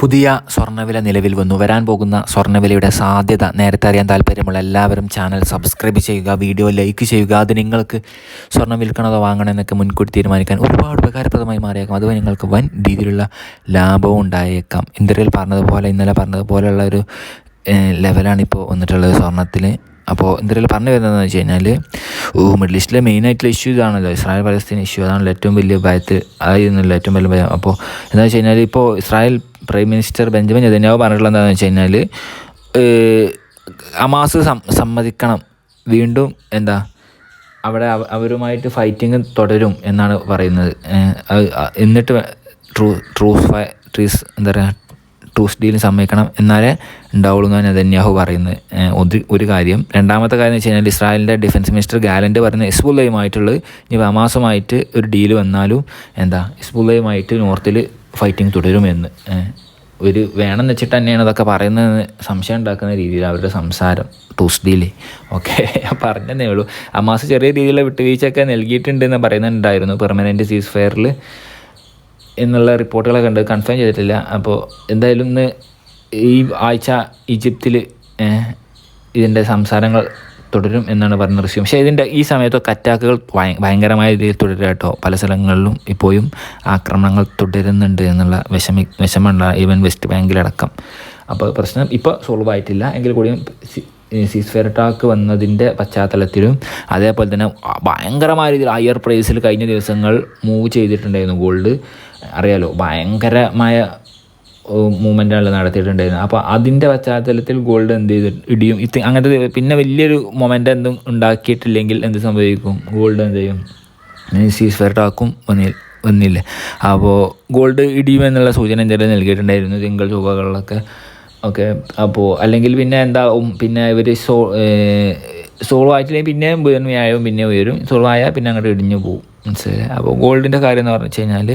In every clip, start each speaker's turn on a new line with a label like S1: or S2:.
S1: പുതിയ സ്വർണവില നിലവിൽ വന്നു. വരാൻ പോകുന്ന സ്വർണവിലയുടെ സാധ്യത നേരത്തെ അറിയാൻ താല്പര്യമുള്ള എല്ലാവരും ചാനൽ സബ്സ്ക്രൈബ് ചെയ്യുക വീഡിയോ ലൈക്ക് ചെയ്യുക. അത് നിങ്ങൾക്ക് സ്വർണം വിൽക്കണതോ വാങ്ങണോ എന്നൊക്കെ മുൻകൂട്ടി തീരുമാനിക്കാൻ ഒരുപാട് ഉപകാരപ്രദമായി മാറിയേക്കാം. അതുവഴി നിങ്ങൾക്ക് വൻ രീതിയിലുള്ള ലാഭവും ഉണ്ടായേക്കാം. ഇന്ത്യയിൽ പറഞ്ഞതുപോലെ ഇന്നലെ പറഞ്ഞതുപോലെയുള്ള ഒരു ലെവലാണ് ഇപ്പോൾ വന്നിട്ടുള്ളത് സ്വർണത്തിൽ അപ്പോൾ എന്തെങ്കിലും പറഞ്ഞു വരുന്നതെന്ന് വെച്ച് കഴിഞ്ഞാൽ ഓ മിഡിൽ ഈസ്റ്റിലെ മെയിൻ ആയിട്ടുള്ള ഇഷ്യൂ ഇതാണല്ലോ. ഇസ്രായേൽ പലസ്തീൻ ഇഷ്യൂ അതാണല്ലോ ഏറ്റവും വലിയ ഭയത്തിൽ അതായിരുന്നല്ലോ ഏറ്റവും വലിയ ഭയം. അപ്പോൾ എന്താ വെച്ച് കഴിഞ്ഞാൽ ഇപ്പോൾ Israel prime minister Benjamin Netanyahu പറഞ്ഞിട്ടുള്ള എന്താണെന്ന് വെച്ച് കഴിഞ്ഞാൽ അമാസ് സമ്മതിക്കണം. വീണ്ടും എന്താ അവിടെ അവരുമായിട്ട് ഫൈറ്റിംഗ് തുടരും എന്നാണ് പറയുന്നത്. എന്നിട്ട് ട്രൂ ട്രൂസ് ഫൈ ട്രീസ് എന്താ പറയുക ട്രൂസ് ഡീലിന് സമ്മതിക്കണം എന്നാലേ ഉണ്ടാവുള്ളൂ എന്നാണ് നെതന്യാഹു പറയുന്നത്. ഒരു ഒരു കാര്യം. രണ്ടാമത്തെ കാര്യം എന്ന് വെച്ച് കഴിഞ്ഞാൽ ഇസ്രായേലിന്റെ ഡിഫൻസ് മിനിസ്റ്റർ ഗാലന്റ് പറയുന്ന ഇസ്ബുല്ലയുമായിട്ടുള്ള ഇനി അമാസമായിട്ട് ഒരു ഡീൽ വന്നാലും എന്താ ഇസ്ബുല്ലയുമായിട്ട് നോർത്തിൽ ഫൈറ്റിംഗ് തുടരുമെന്ന്. ഒരു വേണമെന്ന് വെച്ചിട്ട് തന്നെയാണ് അതൊക്കെ പറയുന്നത് സംശയം ഉണ്ടാക്കുന്ന രീതിയിൽ അവരുടെ സംസാരം ടൂസ്ഡിയിൽ ഓക്കെ പറഞ്ഞതേ ഉള്ളൂ. അമാസ് ചെറിയ രീതിയിലുള്ള വിട്ടുവീഴ്ചയൊക്കെ നൽകിയിട്ടുണ്ടെന്ന് പറയുന്നുണ്ടായിരുന്നു പെർമനന്റ് സീസ് ഫയറിൽ എന്നുള്ള റിപ്പോർട്ടുകളൊക്കെ ഉണ്ട്. കൺഫേം ചെയ്തിട്ടില്ല. അപ്പോൾ എന്തായാലും ഇന്ന് ഈ ആഴ്ച ഈജിപ്തിൽ ഇതിന്റെ സംസാരങ്ങൾ തുടരും എന്നാണ് പറഞ്ഞ ദൃശ്യം. പക്ഷേ ഇതിന്റെ ഈ സമയത്തൊക്കെ അറ്റാക്കുകൾ ഭയങ്കരമായ രീതിയിൽ തുടരുക കേട്ടോ. പല സ്ഥലങ്ങളിലും ഇപ്പോഴും ആക്രമണങ്ങൾ തുടരുന്നുണ്ട് എന്നുള്ള വിഷമി വിഷമമുള്ള ഈവൻ വെസ്റ്റ് ബാങ്കിലടക്കം അപ്പോൾ പ്രശ്നം ഇപ്പോൾ സോൾവ് ആയിട്ടില്ല. എങ്കിൽ കൂടിയും സീസ് ഫെയർ അറ്റാക്ക് വന്നതിന്റെ പശ്ചാത്തലത്തിലും അതേപോലെ തന്നെ ഭയങ്കരമായ രീതിയിൽ ഹയർ പ്രൈസിൽ കഴിഞ്ഞ ദിവസങ്ങൾ മൂവ് ചെയ്തിട്ടുണ്ടായിരുന്നു ഗോൾഡ് അറിയാലോ ഭയങ്കരമായ മൂവ്മെന്റാണ് നടത്തിയിട്ടുണ്ടായിരുന്നത്. അപ്പോൾ അതിന്റെ പശ്ചാത്തലത്തിൽ ഗോൾഡ് എന്ത് ചെയ്ത് ഇടിയും ഇത് അങ്ങനത്തെ പിന്നെ വലിയൊരു മൊമെന്റ് എന്തും ഉണ്ടാക്കിയിട്ടില്ലെങ്കിൽ എന്ത് സംഭവിക്കും? ഗോൾഡ് എന്ത് ചെയ്യും? സീസ് ഫെയർ ടാക്കും വന്നില്ല? അപ്പോൾ ഗോൾഡ് ഇടിയും എന്നുള്ള സൂചന എന്തെങ്കിലും നൽകിയിട്ടുണ്ടായിരുന്നു. തിങ്കൾ ചൊവ്വകളിലൊക്കെ ഓക്കെ. അപ്പോൾ അല്ലെങ്കിൽ പിന്നെ എന്താവും? പിന്നെ ഇവർ സോ സോൾവ് ആയിട്ടില്ലെങ്കിൽ പിന്നെ ബുധന്മയായും പിന്നെ ഉയരും. സോൾവ് ആയാൽ പിന്നെ അങ്ങോട്ട് ഇടിഞ്ഞു പോകും മനസ്സിലായി അപ്പോൾ ഗോൾഡിന്റെ കാര്യം എന്ന് പറഞ്ഞു കഴിഞ്ഞാൽ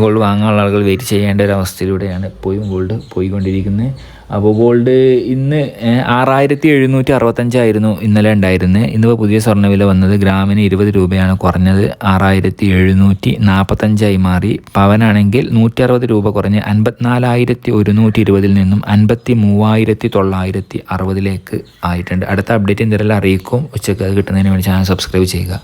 S1: ഗോൾഡ് വാങ്ങാനുള്ള ആളുകൾ വെയിറ്റ് ചെയ്യേണ്ട ഒരു അവസ്ഥയിലൂടെയാണ് ഇപ്പോഴും ഗോൾഡ് പോയിക്കൊണ്ടിരിക്കുന്നത്. അപ്പോൾ ഗോൾഡ് ഇന്ന് ആറായിരത്തി എഴുന്നൂറ്റി അറുപത്തഞ്ചായിരുന്നു ഇന്നലെ ഉണ്ടായിരുന്നത് ഇന്നിപ്പോൾ പുതിയ സ്വർണവില വന്നത് ഗ്രാമിന് ഇരുപത് രൂപയാണ് കുറഞ്ഞത്. ആറായിരത്തി എഴുന്നൂറ്റി നാൽപ്പത്തഞ്ചായി മാറി. പവനാണെങ്കിൽ നൂറ്റി അറുപത് രൂപ കുറഞ്ഞ് അൻപത്തിനാലായിരത്തി ഒരുന്നൂറ്റി ഇരുപതിൽ നിന്നും അൻപത്തി മൂവായിരത്തി തൊള്ളായിരത്തി അറുപതിലേക്ക് ആയിട്ടുണ്ട്. അടുത്ത അപ്ഡേറ്റ് എന്തെങ്കിലും അറിയിക്കും. ഉച്ചയ്ക്ക് അത് കിട്ടുന്നതിന് വേണ്ടി ചാനൽ സബ്സ്ക്രൈബ് ചെയ്യുക.